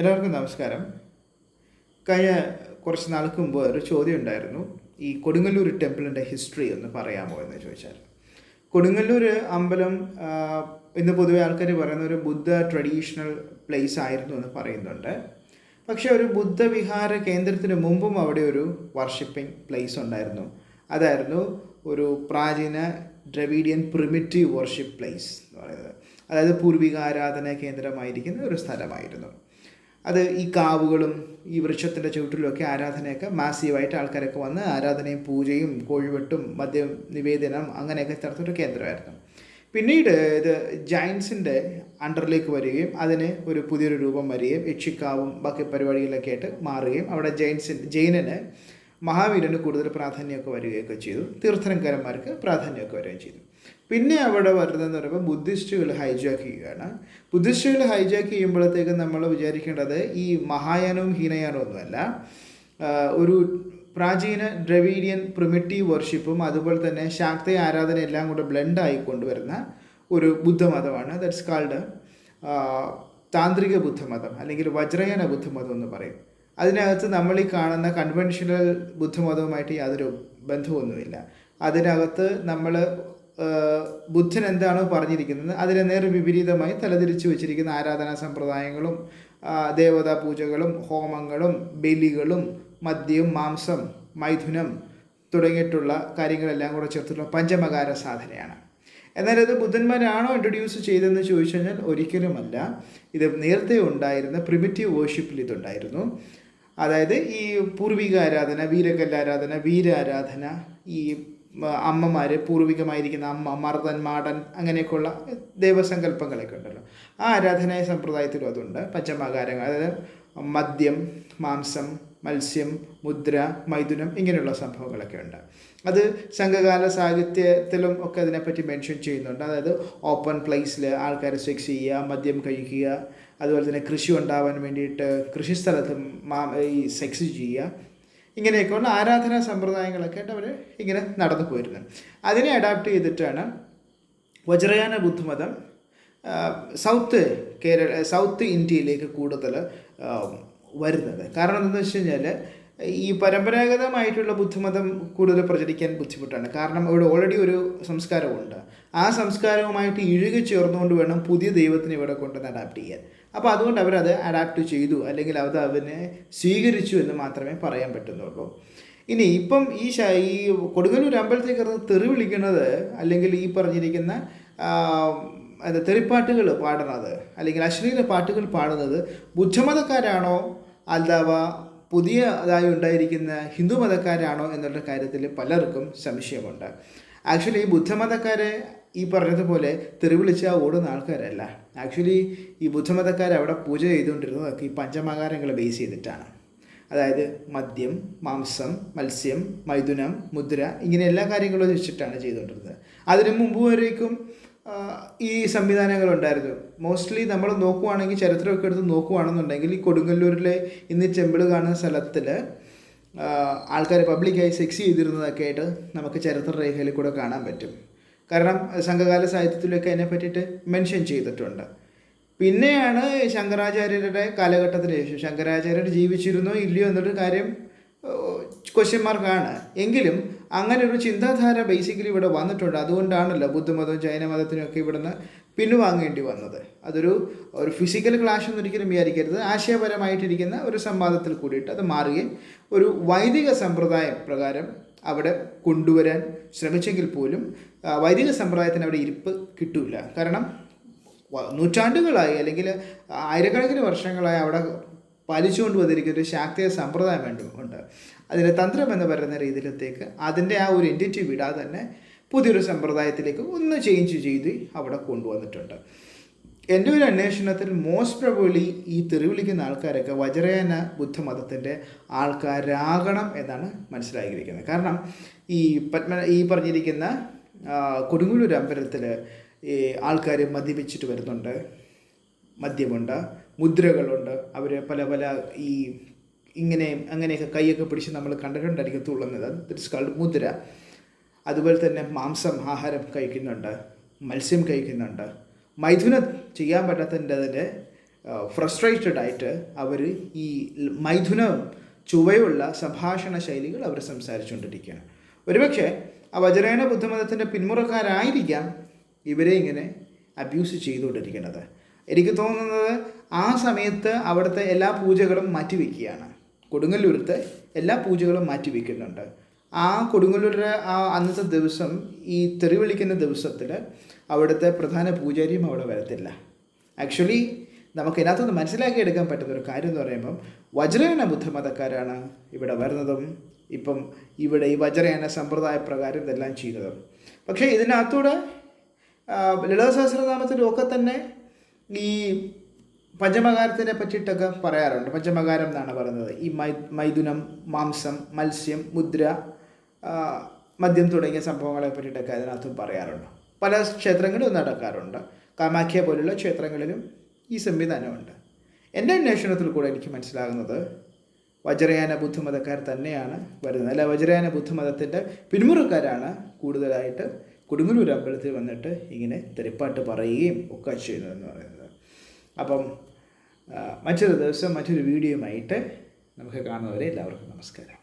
എല്ലാവർക്കും നമസ്കാരം. കഴിഞ്ഞ കുറച്ച് നാൾക്ക് മുമ്പ് ഒരു ചോദ്യം ഉണ്ടായിരുന്നു. ഈ കൊടുങ്ങല്ലൂർ ടെമ്പിളിന്റെ ഹിസ്റ്ററി ഒന്ന് പറയാമോ എന്ന് ചോദിച്ചാൽ. കൊടുങ്ങല്ലൂർ അമ്പലം ഇന്ന് പൊതുവെ ആൾക്കാർ പറയുന്ന ഒരു ബുദ്ധ ട്രഡീഷണൽ പ്ലേസ് ആയിരുന്നു എന്ന് പറയുന്നുണ്ട്. പക്ഷേ ഒരു ബുദ്ധവിഹാര കേന്ദ്രത്തിന് മുമ്പും അവിടെ ഒരു വർഷിപ്പിംഗ് പ്ലേസ് ഉണ്ടായിരുന്നു. അതായിരുന്നു ഒരു പ്രാചീന ദ്രവീഡിയൻ പ്രിമിറ്റീവ് വർഷിപ്പ് പ്ലേസ് എന്ന് പറയുന്നത്. അതായത് പൂർവിക ആരാധന കേന്ദ്രമായിരിക്കുന്ന ഒരു സ്ഥലമായിരുന്നു. അത് ഈ കാവുകളും ഈ വൃക്ഷത്തിന്റെ ചുവട്ടിലുമൊക്കെ ആരാധനയൊക്കെ മാസീവായിട്ട് ആൾക്കാരൊക്കെ വന്ന് ആരാധനയും പൂജയും കോഴിവെട്ടും മദ്യം നിവേദനം അങ്ങനെയൊക്കെ നടത്തുന്ന കേന്ദ്രമായിരുന്നു. പിന്നീട് ഇത് ജയൻസിന്റെ അണ്ടറിലേക്ക് വരികയും അതിന് ഒരു പുതിയൊരു രൂപം വരികയും യക്ഷിക്കാവും ബാക്കി പരിപാടികളൊക്കെ ആയിട്ട് മാറുകയും അവിടെ ജയൻസിൻ ജൈനന് മഹാവീരന് കൂടുതൽ പ്രാധാന്യമൊക്കെ വരികയൊക്കെ ചെയ്തു. തീർത്ഥനക്കാരന്മാർക്ക് പ്രാധാന്യമൊക്കെ വരികയും ചെയ്തു. പിന്നെ അവിടെ വരുന്നതെന്ന് പറയുമ്പോൾ ബുദ്ധിസ്റ്റുകൾ ഹൈജാക്ക് ചെയ്യുകയാണ്. ബുദ്ധിസ്റ്റുകൾ ഹൈജാക്ക് ചെയ്യുമ്പോഴത്തേക്ക് നമ്മൾ വിചാരിക്കേണ്ടത് ഈ മഹായാനവും ഹീനയാനവും ഒന്നുമല്ല. ഒരു പ്രാചീന ദ്രവീഡിയൻ പ്രിമിറ്റീവ് വർഷിപ്പും അതുപോലെ തന്നെ ശാക്ത ആരാധന എല്ലാം കൂടെ ബ്ലെൻഡ് ആയി കൊണ്ടുവരുന്ന ഒരു ബുദ്ധമതമാണ്. ദറ്റ്സ് കാൾഡ് താന്ത്രിക ബുദ്ധമതം അല്ലെങ്കിൽ വജ്രയാന ബുദ്ധമതം എന്ന് പറയും. അതിനകത്ത് നമ്മൾ ഈ കാണുന്ന കൺവെൻഷണൽ ബുദ്ധമതവുമായിട്ട് യാതൊരു ബന്ധമൊന്നുമില്ല അതിനകത്ത് നമ്മൾ ബുദ്ധൻ എന്താണോ പറഞ്ഞിരിക്കുന്നത്? അതിനെ നേർ വിപരീതമായി തലതിരിച്ചു വെച്ചിരിക്കുന്ന ആരാധനാ സമ്പ്രദായങ്ങളും ദേവതാ പൂജകളും ഹോമങ്ങളും ബലികളും മദ്യം മാംസം മൈഥുനം തുടങ്ങിയിട്ടുള്ള കാര്യങ്ങളെല്ലാം കൂടെ ചേർത്തിട്ടുള്ള പഞ്ചമകാര സാധനയാണ്. എന്നാൽ ഇത് ബുദ്ധന്മാരാണോ ഇൻട്രൊഡ്യൂസ് ചെയ്തതെന്ന് ചോദിച്ചു കഴിഞ്ഞാൽ ഒരിക്കലുമല്ല. ഇത് നേരത്തെ ഉണ്ടായിരുന്ന പ്രിമിറ്റീവ് വേർഷിപ്പിൽ ഇതുണ്ടായിരുന്നു. അതായത് ഈ പൂർവിക ആരാധന വീരകല്ലാരാധന വീരാരാധന ഈ അമ്മമാർ പൂർവികമായിരിക്കുന്ന അമ്മ മർദ്ദൻ മാടൻ അങ്ങനെയൊക്കെയുള്ള ദൈവസങ്കല്പങ്ങളൊക്കെ ഉണ്ടല്ലോ. ആ ആരാധനായ സമ്പ്രദായത്തിലും അതുണ്ട്. പഞ്ചമാകാരങ്ങൾ അതായത് മദ്യം മാംസം മത്സ്യം മുദ്ര മൈഥുനം ഇങ്ങനെയുള്ള സംഭവങ്ങളൊക്കെ ഉണ്ട്. അത് സംഘകാല സാഹിത്യത്തിലും ഒക്കെ അതിനെപ്പറ്റി മെൻഷൻ ചെയ്യുന്നുണ്ട്. അതായത് ഓപ്പൺ പ്ലേസിൽ ആൾക്കാർ സെക്സ് ചെയ്യുക മദ്യം കഴിക്കുക അതുപോലെ തന്നെ കൃഷി ഉണ്ടാവാൻ വേണ്ടിയിട്ട് കൃഷിസ്ഥലത്ത് മാ ഈ സെക്സ് ചെയ്യുക ഇങ്ങനെയൊക്കെയുള്ള ആരാധനാ സമ്പ്രദായങ്ങളൊക്കെ ആയിട്ട് അവർ ഇങ്ങനെ നടന്നു പോയിരുന്നത് അതിനെ അഡാപ്റ്റ് ചെയ്തിട്ടാണ് വജ്രയാന ബുദ്ധമതം സൗത്ത് കേരള സൗത്ത് ഇന്ത്യയിലേക്ക് കൂടുതൽ വരുന്നത്. കാരണം എന്താണെന്ന് വെച്ച് കഴിഞ്ഞാൽ ഈ പരമ്പരാഗതമായിട്ടുള്ള ബുദ്ധമതം കൂടുതൽ പ്രചരിക്കാൻ ബുദ്ധിമുട്ടാണ്. കാരണം ഇവിടെ ഓൾറെഡി ഒരു സംസ്കാരമുണ്ട്. ആ സംസ്കാരവുമായിട്ട് ഇഴുകി ചേർന്നുകൊണ്ട് വേണം പുതിയ ദൈവത്തിന് ഇവിടെ കൊണ്ടുവന്ന് അഡാപ്റ്റ് ചെയ്യാൻ. അപ്പോൾ അതുകൊണ്ട് അവരത് അഡാപ്റ്റ് ചെയ്തു അല്ലെങ്കിൽ അത് അവനെ സ്വീകരിച്ചു എന്ന് മാത്രമേ പറയാൻ പറ്റുന്നുള്ളൂ. ഇനി ഇപ്പം ഈ ഈ കൊടുങ്ങല്ലൂർ അമ്പലത്തിൽ കിടന്ന് തെറി വിളിക്കുന്നത് അല്ലെങ്കിൽ ഈ പറഞ്ഞിരിക്കുന്ന അത് തെറിപ്പാട്ടുകൾ പാടുന്നത് അല്ലെങ്കിൽ അശ്ലീല പാട്ടുകൾ പാടുന്നത് ബുദ്ധമതക്കാരാണോ അഥവാ പുതിയതായി ഉണ്ടായിരിക്കുന്ന ഹിന്ദു മതക്കാരാണോ എന്നുള്ള കാര്യത്തിൽ പലർക്കും സംശയമുണ്ട്. ആക്ച്വലി ഈ ബുദ്ധമതക്കാരെ ഈ പറഞ്ഞതുപോലെ തെറിവിളിച്ച ഓടുന്ന ആൾക്കാരല്ല. ആക്ച്വലി ഈ ബുദ്ധമതക്കാർ അവിടെ പൂജ ചെയ്തുകൊണ്ടിരുന്നതൊക്കെ ഈ പഞ്ചമകാരങ്ങളെ ബേസ് ചെയ്തിട്ടാണ്. അതായത് മദ്യം മാംസം മത്സ്യം മൈഥുനം മുദ്ര ഇങ്ങനെ എല്ലാ കാര്യങ്ങളും വെച്ചിട്ടാണ് ചെയ്തുകൊണ്ടിരുന്നത്. അതിനു മുമ്പ് വരേക്കും ഈ സംവിധാനങ്ങളുണ്ടായിരുന്നു മോസ്റ്റ്ലി നമ്മൾ നോക്കുവാണെങ്കിൽ ചരിത്രമൊക്കെ എടുത്ത് നോക്കുവാണെന്നുണ്ടെങ്കിൽ ഈ കൊടുങ്ങല്ലൂരിലെ ഇന്ന് ടെമ്പിൾ കാണുന്ന സ്ഥലത്തിൽ ആൾക്കാർ പബ്ലിക്കായി സെക്സ് ചെയ്തിരുന്നതൊക്കെ ആയിട്ട് നമുക്ക് ചരിത്ര രേഖയിൽ കൂടെ കാണാൻ പറ്റും. കാരണം സംഘകാല സാഹിത്യത്തിലൊക്കെ അതിനെ പറ്റിയിട്ട് മെൻഷൻ ചെയ്തിട്ടുണ്ട്. പിന്നെയാണ് ശങ്കരാചാര്യരുടെ കാലഘട്ടത്തിന് ശേഷം. ശങ്കരാചാര്യർ ജീവിച്ചിരുന്നോ ഇല്ലയോ എന്നൊരു കാര്യം ക്വസ്റ്റ്യൻ മാർക്കാണ് എങ്കിലും അങ്ങനെ ഒരു ചിന്താധാര ബേസിക്കലി ഇവിടെ വന്നിട്ടുണ്ട്. അതുകൊണ്ടാണല്ലോ ബുദ്ധമതവും ജൈനമതത്തിനൊക്കെ ഇവിടുന്ന് പിൻവാങ്ങേണ്ടി വന്നത്. അതൊരു ഒരു ഫിസിക്കൽ ക്ലാഷ് ഒരിക്കലും വിചാരിക്കരുത്. ആശയപരമായിട്ടിരിക്കുന്ന ഒരു സംവാദത്തിൽ കൂടിയിട്ട് അത് മാറുകയും ഒരു വൈദിക സമ്പ്രദായം പ്രകാരം അവിടെ കൊണ്ടുവരാൻ ശ്രമിച്ചെങ്കിൽ പോലും വൈദിക സമ്പ്രദായത്തിന് അവിടെ ഇരിപ്പ് കിട്ടൂല. കാരണം നൂറ്റാണ്ടുകളായി അല്ലെങ്കിൽ ആയിരക്കണക്കിന് വർഷങ്ങളായി അവിടെ പാലിച്ചുകൊണ്ട് വന്നിരിക്കുന്ന ഒരു ശാക്തിക സമ്പ്രദായം വേണ്ട ഉണ്ട്. അതിലെ തന്ത്രം എന്ന് പറയുന്ന രീതിയിലത്തേക്ക് അതിന്റെ ആ ഒരു എന്റിറ്റി വിടാതെ തന്നെ പുതിയൊരു സമ്പ്രദായത്തിലേക്ക് ഒന്ന് ചേഞ്ച് ചെയ്ത് അവിടെ കൊണ്ടുവന്നിട്ടുണ്ട്. എന്റെ ഒരു അന്വേഷണത്തിൽ മോസ്റ്റ് പ്രബിളി ഈ തെറിവിളിക്കുന്ന ആൾക്കാരൊക്കെ വജ്രയാന ബുദ്ധമതത്തിന്റെ ആൾക്കാരാകണം എന്നാണ് മനസ്സിലാക്കിയിരിക്കുന്നത് കാരണം ഈ പത്മ ഈ പറഞ്ഞിരിക്കുന്ന കൊടുങ്ങല്ലൂർ അമ്പലത്തിൽ ഈ ആൾക്കാർ മദ്യപിച്ചിട്ട് വരുന്നുണ്ട് മദ്യമുണ്ട്. മുദ്രകളുണ്ട്. അവർ പല പല ഈ ഇങ്ങനെ അങ്ങനെയൊക്കെ കൈയൊക്കെ പിടിച്ച് നമ്മൾ കണ്ടിട്ടുണ്ടായിരിക്കും തുള്ളുന്നത്. ദിറ്റ്സ് കാൾഡ് മുദ്ര. അതുപോലെ തന്നെ മാംസം ആഹാരം കഴിക്കുന്നുണ്ട്. മത്സ്യം കഴിക്കുന്നുണ്ട്. മൈഥുന ചെയ്യാൻ പറ്റാത്തതിന്റെ ഫ്രസ്ട്രേറ്റഡ് ആയിട്ട് അവർ ഈ മൈഥുന ചുവയുള്ള സംഭാഷണ ശൈലികൾ അവർ സംസാരിച്ചുകൊണ്ടിരിക്കുകയാണ്. ഒരുപക്ഷെ ആ വജ്രയന ബുദ്ധമതത്തിന്റെ പിന്മുറക്കാരായിരിക്കാം ഇവരെ ഇങ്ങനെ അബ്യൂസ് ചെയ്തുകൊണ്ടിരിക്കുന്നത്. എനിക്ക് തോന്നുന്നത് ആ സമയത്ത് അവിടുത്തെ എല്ലാ പൂജകളും മാറ്റിവെക്കുകയാണ്. കൊടുങ്ങല്ലൂരത്ത് എല്ലാ പൂജകളും മാറ്റിവെക്കുന്നുണ്ട്. ആ കൊടുങ്ങല്ലൂരിലെ ആ അന്നത്തെ ദിവസം ഈ തെറി വിളിക്കുന്ന ദിവസത്തിൽ അവിടുത്തെ പ്രധാന പൂജാരിയും അവിടെ വരത്തില്ല. ആക്ച്വലി നമുക്ക് ഇതിനകത്തുനിന്ന് മനസ്സിലാക്കിയെടുക്കാൻ പറ്റുന്ന ഒരു കാര്യം എന്ന് പറയുമ്പം വജ്രയന ബുദ്ധമതക്കാരാണ് ഇവിടെ വരുന്നതും ഇപ്പം ഇവിടെ ഈ വജ്രയാന സമ്പ്രദായ പ്രകാരം ഇതെല്ലാം ചെയ്യുന്നതും. പക്ഷേ ഇതിനകത്തൂടെ ലളിത സഹസ്രനാമത്തിലൊക്കെ തന്നെ ഈ പഞ്ചമകാരത്തിനെ പറ്റിയിട്ടൊക്കെ പറയാറുണ്ട്. പഞ്ചമകാരം എന്നാണ് പറയുന്നത്. ഈ മൈ മൈഥുനം മാംസം മത്സ്യം മുദ്ര മദ്യം തുടങ്ങിയ സംഭവങ്ങളെ പറ്റിയിട്ടൊക്കെ അതിനകത്തും പറയാറുണ്ട്. പല ക്ഷേത്രങ്ങളിലും നടക്കാറുണ്ട്. കാമാഖ്യ പോലുള്ള ക്ഷേത്രങ്ങളിലും ഈ സംവിധാനമുണ്ട്. എന്റെ അന്വേഷണത്തിൽ കൂടെ എനിക്ക് മനസ്സിലാകുന്നത് വജ്രയാന ബുദ്ധമതക്കാർ തന്നെയാണ് വരുന്നത്. അല്ല വജ്രയാന ബുദ്ധമതത്തിന്റെ പിന്മുറക്കാരാണ് കൂടുതലായിട്ട് കൊടുങ്ങല്ലൂർ അമ്പലത്തിൽ വന്നിട്ട് ഇങ്ങനെ തെറിപ്പാട്ട് പറയുകയും ഒക്കെ ചെയ്യുന്നതെന്ന് പറയുന്നത്. അപ്പം മറ്റൊരു ദിവസം മറ്റൊരു വീഡിയോയുമായിട്ട് നമുക്ക് കാണുന്നവരെ എല്ലാവർക്കും നമസ്കാരം.